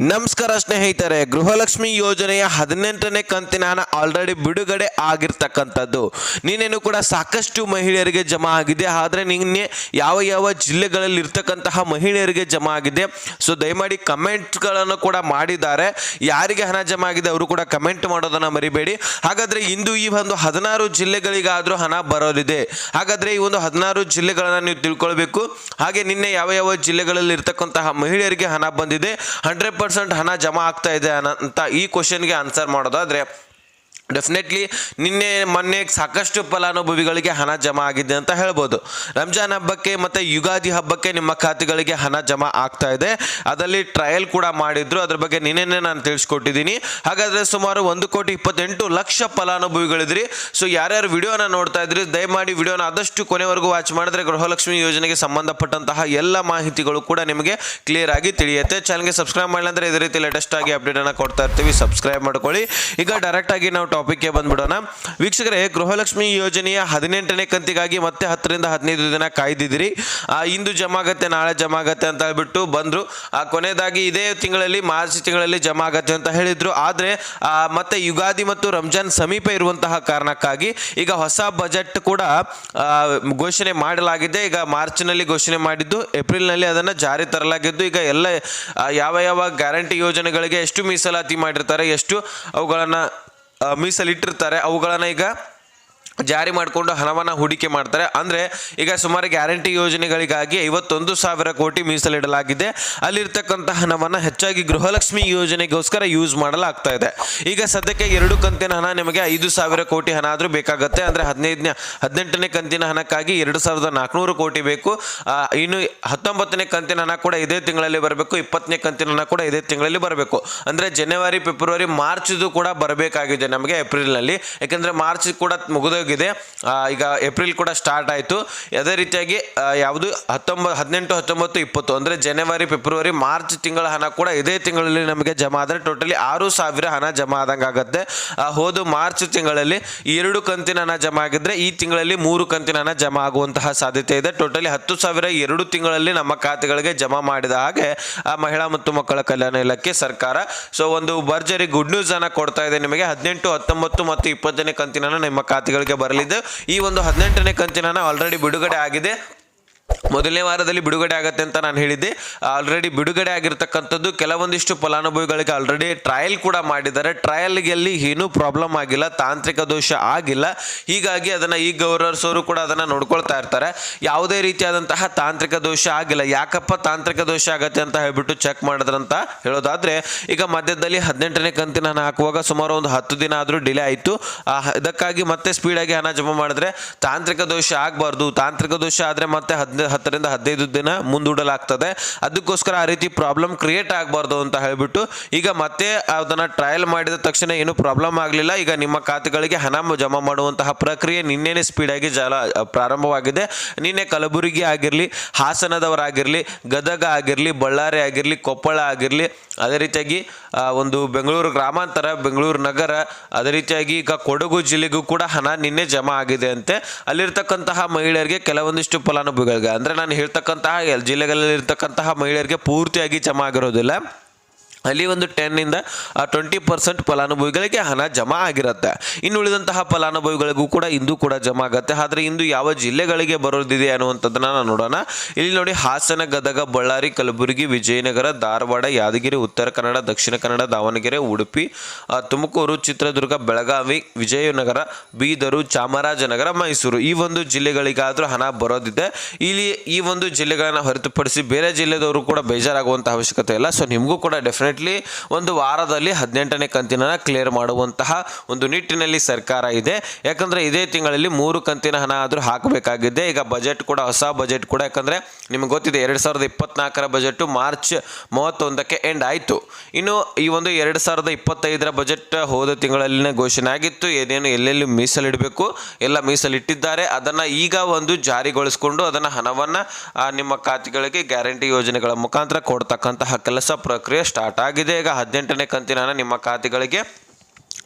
ನಮಸ್ಕಾರ ಸ್ನೇಹಿತರೆ, ಗೃಹಲಕ್ಷ್ಮಿ ಯೋಜನೆಯ ಹದಿನೆಂಟನೇ ಕಂತಿನ ಹಣ ಆಲ್ರೆಡಿ ಬಿಡುಗಡೆ ಆಗಿರ್ತಕ್ಕಂಥದ್ದು. ನೀನೇನು ಕೂಡ ಸಾಕಷ್ಟು ಮಹಿಳೆಯರಿಗೆ ಜಮಾ ಆಗಿದೆ. ಆದರೆ ನಿನ್ನೆ ಯಾವ ಯಾವ ಜಿಲ್ಲೆಗಳಲ್ಲಿ ಇರ್ತಕ್ಕಂತಹ ಮಹಿಳೆಯರಿಗೆ ಜಮಾ ಆಗಿದೆ, ಸೊ ದಯಮಾಡಿ ಕಮೆಂಟ್ಗಳನ್ನು ಕೂಡ ಮಾಡಿದ್ದಾರೆ. ಯಾರಿಗೆ ಹಣ ಜಮಾ ಆಗಿದೆ ಅವರು ಕೂಡ ಕಮೆಂಟ್ ಮಾಡೋದನ್ನು ಮರಿಬೇಡಿ. ಹಾಗಾದರೆ ಇಂದು ಈ ಒಂದು ಹದಿನಾರು ಜಿಲ್ಲೆಗಳಿಗಾದರೂ ಹಣ ಬರೋದಿದೆ. ಹಾಗಾದರೆ ಈ ಒಂದು ಹದಿನಾರು ಜಿಲ್ಲೆಗಳನ್ನು ನೀವು ತಿಳ್ಕೊಳ್ಬೇಕು. ಹಾಗೆ ನಿನ್ನೆ ಯಾವ ಯಾವ ಜಿಲ್ಲೆಗಳಲ್ಲಿ ಇರ್ತಕ್ಕಂತಹ ಮಹಿಳೆಯರಿಗೆ ಹಣ ಬಂದಿದೆ ಹಂಡ್ರೆಡ್ ಪರ್ಸೆಂಟ್ ಹಣ ಜಮಾ ಆಗ್ತಾ ಇದೆ ಅಂತ ಈ ಕ್ವಶನ್ಗೆ ಆನ್ಸರ್ ಮಾಡೋದಾದ್ರೆ ಡೆಫಿನೆಟ್ಲಿ ನಿನ್ನೆ, ಮೊನ್ನೆ ಸಾಕಷ್ಟು ಫಲಾನುಭವಿಗಳಿಗೆ ಹಣ ಜಮಾ ಆಗಿದೆ ಅಂತ ಹೇಳ್ಬೋದು. ರಂಜಾನ್ ಹಬ್ಬಕ್ಕೆ ಮತ್ತು ಯುಗಾದಿ ಹಬ್ಬಕ್ಕೆ ನಿಮ್ಮ ಖಾತೆಗಳಿಗೆ ಹಣ ಜಮಾ ಆಗ್ತಾ ಇದೆ. ಅದರಲ್ಲಿ ಟ್ರಯಲ್ ಕೂಡ ಮಾಡಿದ್ರು. ಅದ್ರ ಬಗ್ಗೆ ನಿನ್ನೆ ನಾನು ತಿಳಿಸ್ಕೊಟ್ಟಿದ್ದೀನಿ. ಹಾಗಾದರೆ ಸುಮಾರು ಒಂದು ಕೋಟಿ ಇಪ್ಪತ್ತೆಂಟು ಲಕ್ಷ ಫಲಾನುಭವಿಗಳಿದ್ರಿ. ಸೊ ಯಾರ್ಯಾರು ವಿಡಿಯೋನ ನೋಡ್ತಾ ಇದ್ರಿ, ದಯಮಾಡಿ ವಿಡಿಯೋನ ಆದಷ್ಟು ಕೊನೆವರೆಗೂ ವಾಚ್ ಮಾಡಿದ್ರೆ ಗೃಹಲಕ್ಷ್ಮಿ ಯೋಜನೆಗೆ ಸಂಬಂಧಪಟ್ಟಂತಹ ಎಲ್ಲ ಮಾಹಿತಿಗಳು ಕೂಡ ನಿಮಗೆ ಕ್ಲಿಯರ್ ಆಗಿ ತಿಳಿಯುತ್ತೆ. ಚಾನಲ್ಗೆ ಸಬ್ಸ್ಕ್ರೈಬ್ ಮಾಡಿಲ್ಲ ಅಂದ್ರೆ ಇದೇ ರೀತಿ ಲೇಟೆಸ್ಟ್ ಆಗಿ ಅಪ್ಡೇಟನ್ನು ಕೊಡ್ತಾ ಇರ್ತೀವಿ. ಸಬ್ಸ್ಕ್ರೈಬ್ ಮಾಡ್ಕೊಳ್ಳಿ. ಈಗ ಡೈರೆಕ್ಟ್ ಆಗಿ ನಾವು ಟಾಪಿಕ್ಗೆ ಬಂದ್ಬಿಡೋಣ. ವೀಕ್ಷಕರೇ, ಗೃಹಲಕ್ಷ್ಮಿ ಯೋಜನೆಯ ಹದಿನೆಂಟನೇ ಕಂತಿಗಾಗಿ ಮತ್ತೆ ಹತ್ತರಿಂದ ಹದಿನೈದು ದಿನ ಕಾಯ್ದಿದ್ದೀರಿ. ಇಂದು ಜಮಾ ಆಗತ್ತೆ ನಾಳೆ ಜಮಾ ಆಗತ್ತೆ ಅಂತ ಹೇಳ್ಬಿಟ್ಟು ಬಂದರು. ಕೊನೆಯದಾಗಿ ಇದೇ ತಿಂಗಳಲ್ಲಿ, ಮಾರ್ಚ್ ತಿಂಗಳಲ್ಲಿ ಜಮಾ ಆಗತ್ತೆ ಅಂತ ಹೇಳಿದ್ರು. ಆದರೆ ಮತ್ತೆ ಯುಗಾದಿ ಮತ್ತು ರಂಜಾನ್ ಸಮೀಪ ಇರುವಂತಹ ಕಾರಣಕ್ಕಾಗಿ ಈಗ ಹೊಸ ಬಜೆಟ್ ಕೂಡ ಘೋಷಣೆ ಮಾಡಲಾಗಿದೆ. ಈಗ ಮಾರ್ಚ್ನಲ್ಲಿ ಘೋಷಣೆ ಮಾಡಿದ್ದು, ಏಪ್ರಿಲ್ನಲ್ಲಿ ಅದನ್ನು ಜಾರಿ ತರಲಾಗಿದ್ದು, ಈಗ ಎಲ್ಲ ಯಾವ ಯಾವ ಗ್ಯಾರಂಟಿ ಯೋಜನೆಗಳಿಗೆ ಎಷ್ಟು ಮೀಸಲಾತಿ ಮಾಡಿರ್ತಾರೆ, ಎಷ್ಟು ಅವುಗಳನ್ನು ಮೀಸಲಿಟ್ಟಿರ್ತಾರೆ. ಅವುಗಳನ್ನು ಈಗ ಜಾರಿ ಮಾಡಿಕೊಂಡು ಹಣವನ್ನು ಹೂಡಿಕೆ ಮಾಡ್ತಾರೆ. ಅಂದರೆ ಈಗ ಸುಮಾರು ಗ್ಯಾರಂಟಿ ಯೋಜನೆಗಳಿಗಾಗಿ ಐವತ್ತೊಂದು ಸಾವಿರ ಕೋಟಿ ಮೀಸಲಿಡಲಾಗಿದೆ. ಅಲ್ಲಿರ್ತಕ್ಕಂಥ ಹಣವನ್ನು ಹೆಚ್ಚಾಗಿ ಗೃಹಲಕ್ಷ್ಮಿ ಯೋಜನೆಗೋಸ್ಕರ ಯೂಸ್ ಮಾಡಲಾಗ್ತಾ ಇದೆ. ಈಗ ಸದ್ಯಕ್ಕೆ ಎರಡು ಕಂತಿನ ಹಣ ನಿಮಗೆ ಐದು ಸಾವಿರ ಕೋಟಿ ಹಣ ಆದರೂ ಬೇಕಾಗುತ್ತೆ. ಅಂದರೆ ಹದಿನೈದನೇ, ಹದಿನೆಂಟನೇ ಕಂತಿನ ಹಣಕ್ಕಾಗಿ ಎರಡು ಸಾವಿರದ ನಾಲ್ಕುನೂರು ಕೋಟಿ ಬೇಕು. ಇನ್ನು ಹತ್ತೊಂಬತ್ತನೇ ಕಂತಿನ ಹಣ ಕೂಡ ಇದೇ ತಿಂಗಳಲ್ಲಿ ಬರಬೇಕು. ಇಪ್ಪತ್ತನೇ ಕಂತಿನ ಹಣ ಕೂಡ ಇದೇ ತಿಂಗಳಲ್ಲಿ ಬರಬೇಕು. ಅಂದರೆ ಜನವರಿ, ಫೆಬ್ರವರಿ, ಮಾರ್ಚ್ದು ಕೂಡ ಬರಬೇಕಾಗಿದೆ ನಮಗೆ ಏಪ್ರಿಲ್ನಲ್ಲಿ. ಯಾಕೆಂದರೆ ಮಾರ್ಚ್ ಕೂಡ ಮುಗಿದೋಗಿದೆ ಈಗ ಏಪ್ರಿಲ್ ಕೂಡ ಸ್ಟಾರ್ಟ್ ಆಯಿತು. ಅದೇ ರೀತಿಯಾಗಿ ಯಾವುದು ಹತ್ತೊಂಬತ್ತು ಹದಿನೆಂಟು, ಹತ್ತೊಂಬತ್ತು, ಇಪ್ಪತ್ತು ಅಂದರೆ ಜನವರಿ, ಫೆಬ್ರವರಿ, ಮಾರ್ಚ್ ತಿಂಗಳ ಹಣ ಕೂಡ ಇದೇ ತಿಂಗಳಲ್ಲಿ ನಮಗೆ ಜಮಾ ಆದರೆ ಟೋಟಲಿ ಆರು ಸಾವಿರ ಹಣ ಜಮಾ ಆದಂಗೆ ಆಗುತ್ತೆ. ಹೋದ ಮಾರ್ಚ್ ತಿಂಗಳಲ್ಲಿ ಎರಡು ಕಂತಿನ ಹಣ ಜಮಾ ಆಗಿದ್ರೆ ಈ ತಿಂಗಳಲ್ಲಿ ಮೂರು ಕಂತಿನ ಹಣ ಜಮಾ ಆಗುವಂತಹ ಸಾಧ್ಯತೆ ಇದೆ. ಟೋಟಲಿ ಹತ್ತು ಸಾವಿರ ಎರಡು ತಿಂಗಳಲ್ಲಿ ನಮ್ಮ ಖಾತೆಗಳಿಗೆ ಜಮಾ ಮಾಡಿದ ಹಾಗೆ, ಆ, ಮಹಿಳಾ ಮತ್ತು ಮಕ್ಕಳ ಕಲ್ಯಾಣ ಇಲಾಖೆ ಸರ್ಕಾರ. ಸೊ ಒಂದು ಭರ್ಜರಿ ಗುಡ್ ನ್ಯೂಸ್ ಅನ್ನ ಕೊಡ್ತಾ ಇದೆ ನಿಮಗೆ. ಹದಿನೆಂಟು, ಹತ್ತೊಂಬತ್ತು ಮತ್ತು ಇಪ್ಪತ್ತನೇ ಕಂತಿನ ನಿಮ್ಮ ಖಾತೆಗಳಿಗೆ ಬರಲಿದೆ ಈ ಒಂದು ಹದಿನೆಂಟನೇ ಕಂತಿನ ಆಲ್ರೆಡಿ ಬಿಡುಗಡೆ ಆಗಿದೆ. ಮೊದಲನೇ ವಾರದಲ್ಲಿ ಬಿಡುಗಡೆ ಆಗುತ್ತೆ ಅಂತ ನಾನು ಹೇಳಿದ್ದೆ. ಆಲ್ರೆಡಿ ಬಿಡುಗಡೆ ಆಗಿರ್ತಕ್ಕಂಥದ್ದು ಕೆಲವೊಂದಿಷ್ಟು ಫಲಾನುಭವಿಗಳಿಗೆ ಆಲ್ರೆಡಿ ಟ್ರಯಲ್ ಕೂಡ ಮಾಡಿದ್ದಾರೆ. ಟ್ರಯಲ್ಗೆಲ್ಲಿ ಏನೂ ಪ್ರಾಬ್ಲಮ್ ಆಗಿಲ್ಲ, ತಾಂತ್ರಿಕ ದೋಷ ಆಗಿಲ್ಲ. ಹೀಗಾಗಿ ಅದನ್ನು ಈ ಗೌರವರ್ಸ್ ಅವರು ಕೂಡ ಅದನ್ನು ನೋಡ್ಕೊಳ್ತಾ ಇರ್ತಾರೆ. ಯಾವುದೇ ರೀತಿಯಾದಂತಹ ತಾಂತ್ರಿಕ ದೋಷ ಆಗಿಲ್ಲ. ಯಾಕಪ್ಪ ತಾಂತ್ರಿಕ ದೋಷ ಆಗತ್ತೆ ಅಂತ ಹೇಳ್ಬಿಟ್ಟು ಚೆಕ್ ಮಾಡಿದ್ರಂತ ಹೇಳೋದಾದ್ರೆ, ಈಗ ಮಧ್ಯದಲ್ಲಿ ಹದಿನೆಂಟನೇ ಕಂತಿನ ಹಣ ಹಾಕುವಾಗ ಸುಮಾರು ಒಂದು ಹತ್ತು ದಿನ ಆದರೂ ಡಿಲೇ ಆಯಿತು. ಇದಕ್ಕಾಗಿ ಮತ್ತೆ ಸ್ಪೀಡಾಗಿ ಹಣ ಜಮಾ ಮಾಡಿದ್ರೆ ತಾಂತ್ರಿಕ ದೋಷ ಆಗಬಾರ್ದು. ತಾಂತ್ರಿಕ ದೋಷ ಆದರೆ ಮತ್ತೆ ಹದಿನೈದು ಹತ್ತರಿಂದ ಹದಿನೈದು ದಿನ ಮುಂದೂಡಲಾಗ್ತದೆ. ಅದಕ್ಕೋಸ್ಕರ ಆ ರೀತಿ ಪ್ರಾಬ್ಲಮ್ ಕ್ರಿಯೇಟ್ ಆಗಬಾರ್ದು ಅಂತ ಹೇಳಿಬಿಟ್ಟು ಈಗ ಮತ್ತೆ ಅದನ್ನು ಟ್ರಯಲ್ ಮಾಡಿದ ತಕ್ಷಣ ಏನು ಪ್ರಾಬ್ಲಮ್ ಆಗಲಿಲ್ಲ. ಈಗ ನಿಮ್ಮ ಖಾತೆಗಳಿಗೆ ಹಣ ಜಮಾ ಮಾಡುವಂತಹ ಪ್ರಕ್ರಿಯೆ ನಿನ್ನೆನೇ ಸ್ಪೀಡಾಗಿ ಜಲ ಪ್ರಾರಂಭವಾಗಿದೆ. ನಿನ್ನೆ ಕಲಬುರಗಿ ಆಗಿರಲಿ, ಹಾಸನದವರಾಗಿರಲಿ, ಗದಗ ಆಗಿರಲಿ, ಬಳ್ಳಾರಿ ಆಗಿರಲಿ, ಕೊಪ್ಪಳ ಆಗಿರಲಿ ಅದೇ ರೀತಿಯಾಗಿ ಒಂದು ಬೆಂಗಳೂರು ಗ್ರಾಮಾಂತರ, ಬೆಂಗಳೂರು ನಗರ, ಅದೇ ರೀತಿಯಾಗಿ ಈಗ ಕೊಡಗು ಜಿಲ್ಲೆಗೂ ಕೂಡ ಹಣ ನಿನ್ನೆ ಜಮಾ ಆಗಿದೆ ಅಂತೆ. ಅಲ್ಲಿರ್ತಕ್ಕಂತಹ ಮಹಿಳೆಯರಿಗೆ ಕೆಲವೊಂದಿಷ್ಟು ಫಲಾನುಭವಿಗಳಿಗೆ, ಅಂದರೆ ನಾನು ಹೇಳ್ತಕ್ಕಂತಹ ಜಿಲ್ಲೆಗಳಲ್ಲಿರ್ತಕ್ಕಂತಹ ಮಹಿಳೆಯರಿಗೆ ಪೂರ್ತಿಯಾಗಿ ಜಮಾ ಆಗಿರೋದಿಲ್ಲ. ಅಲ್ಲಿ ಒಂದು ಟೆನ್ನಿಂದ ಟ್ವೆಂಟಿ ಪರ್ಸೆಂಟ್ ಫಲಾನುಭವಿಗಳಿಗೆ ಹಣ ಜಮಾ ಆಗಿರುತ್ತೆ. ಇನ್ನು ಉಳಿದಂತಹ ಫಲಾನುಭವಿಗಳಿಗೂ ಕೂಡ ಇಂದು ಕೂಡ ಜಮಾ ಆಗುತ್ತೆ. ಆದರೆ ಇಂದು ಯಾವ ಜಿಲ್ಲೆಗಳಿಗೆ ಬರೋದಿದೆ ಅನ್ನುವಂಥದ್ದನ್ನ ನಾವು ನೋಡೋಣ. ಇಲ್ಲಿ ನೋಡಿ ಹಾಸನ, ಗದಗ, ಬಳ್ಳಾರಿ, ಕಲಬುರಗಿ, ವಿಜಯನಗರ, ಧಾರವಾಡ, ಯಾದಗಿರಿ, ಉತ್ತರ ಕನ್ನಡ, ದಕ್ಷಿಣ ಕನ್ನಡ, ದಾವಣಗೆರೆ, ಉಡುಪಿ ತುಮಕೂರು, ಚಿತ್ರದುರ್ಗ, ಬೆಳಗಾವಿ, ವಿಜಯನಗರ, ಬೀದರು, ಚಾಮರಾಜನಗರ, ಮೈಸೂರು ಈ ಒಂದು ಜಿಲ್ಲೆಗಳಿಗಾದರೂ ಹಣ ಬರೋದಿದೆ. ಇಲ್ಲಿ ಈ ಒಂದು ಜಿಲ್ಲೆಗಳನ್ನು ಹೊರತುಪಡಿಸಿ ಬೇರೆ ಜಿಲ್ಲೆದವರು ಕೂಡ ಬೇಜಾರಾಗುವಂಥ ಅವಶ್ಯಕತೆ ಇಲ್ಲ. ಸೊ ನಿಮಗೂ ಕೂಡ ಡೆಫಿನೆಟ್ಲಿ ಒಂದು ವಾರದಲ್ಲಿ ಹದಿನೆಂಟನೇ ಕಂತಿನ ಕ್ಲಿಯರ್ ಮಾಡುವಂತಹ ಒಂದು ನಿಟ್ಟಿನಲ್ಲಿ ಸರ್ಕಾರ ಇದೆ. ಯಾಕಂದರೆ ಇದೇ ತಿಂಗಳಲ್ಲಿ ಮೂರು ಕಂತಿನ ಹಣ ಆದರೂ ಹಾಕಬೇಕಾಗಿದೆ. ಈಗ ಬಜೆಟ್ ಕೂಡ, ಹೊಸ ಬಜೆಟ್ ಕೂಡ. ಯಾಕಂದರೆ ನಿಮ್ಗೆ ಗೊತ್ತಿದೆ, ಎರಡು ಸಾವಿರದ ಇಪ್ಪತ್ನಾಲ್ಕರ ಬಜೆಟು ಮಾರ್ಚ್ ಮೂವತ್ತೊಂದಕ್ಕೆ ಎಂಡ್ ಆಯಿತು. ಇನ್ನು ಈ ಒಂದು ಎರಡು ಸಾವಿರದ ಇಪ್ಪತ್ತೈದರ ಬಜೆಟ್ ಹೋದ ತಿಂಗಳಲ್ಲಿನ ಘೋಷಣೆ ಆಗಿತ್ತು. ಏನೇನು ಎಲ್ಲೆಲ್ಲಿ ಮೀಸಲಿಡಬೇಕು, ಎಲ್ಲ ಮೀಸಲಿಟ್ಟಿದ್ದಾರೆ. ಅದನ್ನು ಈಗ ಒಂದು ಜಾರಿಗೊಳಿಸ್ಕೊಂಡು ಅದನ್ನು ಹಣವನ್ನು ನಿಮ್ಮ ಖಾತೆಗಳಿಗೆ ಗ್ಯಾರಂಟಿ ಯೋಜನೆಗಳ ಮುಖಾಂತರ ಕೊಡ್ತಕ್ಕಂತಹ ಕೆಲಸ ಪ್ರಕ್ರಿಯೆ ಸ್ಟಾರ್ಟ್ ಆಗಿದೆ ಈಗ ಹದಿನೆಂಟನೇ ಕಂತಿನ ಹಣ ನಿಮ್ಮ ಖಾತೆಗಳಿಗೆ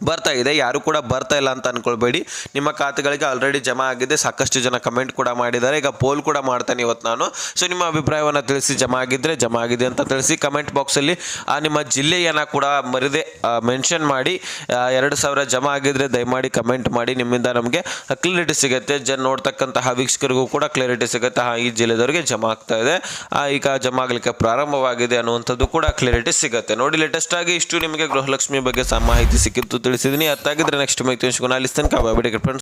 ಬರ್ತಾ ಇದೆ. ಯಾರು ಕೂಡ ಬರ್ತಾ ಇಲ್ಲ ಅಂತ ಅನ್ಕೊಳ್ಬೇಡಿ. ನಿಮ್ಮ ಖಾತೆಗಳಿಗೆ ಆಲ್ರೆಡಿ ಜಮಾ ಆಗಿದೆ. ಸಾಕಷ್ಟು ಜನ ಕಮೆಂಟ್ ಕೂಡ ಮಾಡಿದ್ದಾರೆ. ಈಗ ಪೋಲ್ ಕೂಡ ಮಾಡ್ತೇನೆ ಇವತ್ತು ನಾನು. ಸೊ ನಿಮ್ಮ ಅಭಿಪ್ರಾಯವನ್ನು ತಿಳಿಸಿ, ಜಮಾ ಆಗಿದ್ರೆ ಜಮಾ ಆಗಿದೆ ಅಂತ ತಿಳಿಸಿ ಕಮೆಂಟ್ ಬಾಕ್ಸಲ್ಲಿ ಆ, ನಿಮ್ಮ ಜಿಲ್ಲೆಯನ್ನು ಕೂಡ ಮರಿದೆ ಮೆನ್ಷನ್ ಮಾಡಿ ಎರಡು ಸಾವಿರ ಜಮಾ ಆಗಿದ್ರೆ ದಯಮಾಡಿ ಕಮೆಂಟ್ ಮಾಡಿ. ನಿಮ್ಮಿಂದ ನಮಗೆ ಕ್ಲಿಯರಿಟಿ ಸಿಗುತ್ತೆ. ಜನ ನೋಡ್ತಕ್ಕಂತಹ ವೀಕ್ಷಕರಿಗೂ ಕೂಡ ಕ್ಲಿಯರಿಟಿ ಸಿಗುತ್ತೆ. ಹಾಂ, ಈ ಜಿಲ್ಲೆದವರಿಗೆ ಜಮಾ ಆಗ್ತಾ ಇದೆ. ಈಗ ಜಮಾ ಆಗಲಿಕ್ಕೆ ಪ್ರಾರಂಭವಾಗಿದೆ ಅನ್ನುವಂಥದ್ದು ಕೂಡ ಕ್ಲಿಯರಿಟಿ ಸಿಗುತ್ತೆ. ನೋಡಿ ಲೇಟೆಸ್ಟ್ ಆಗಿ ಇಷ್ಟು ನಿಮಗೆ ಗೃಹಲಕ್ಷ್ಮಿ ಬಗ್ಗೆ ಮಾಹಿತಿ ಸಿಕ್ಕಿತ್ತು. ತಿಳಿಸಿದ್ದೀನಿ ಅರ್ಥಾಗಿದ್ರೆ ನೆಕ್ಸ್ಟ್ ಮಾಹಿತಿ ಸಿಗೋಣ ಅಲ್ಲಿ ತನಕ ಬಾಯ್ ಫ್ರೆಂಡ್ಸ್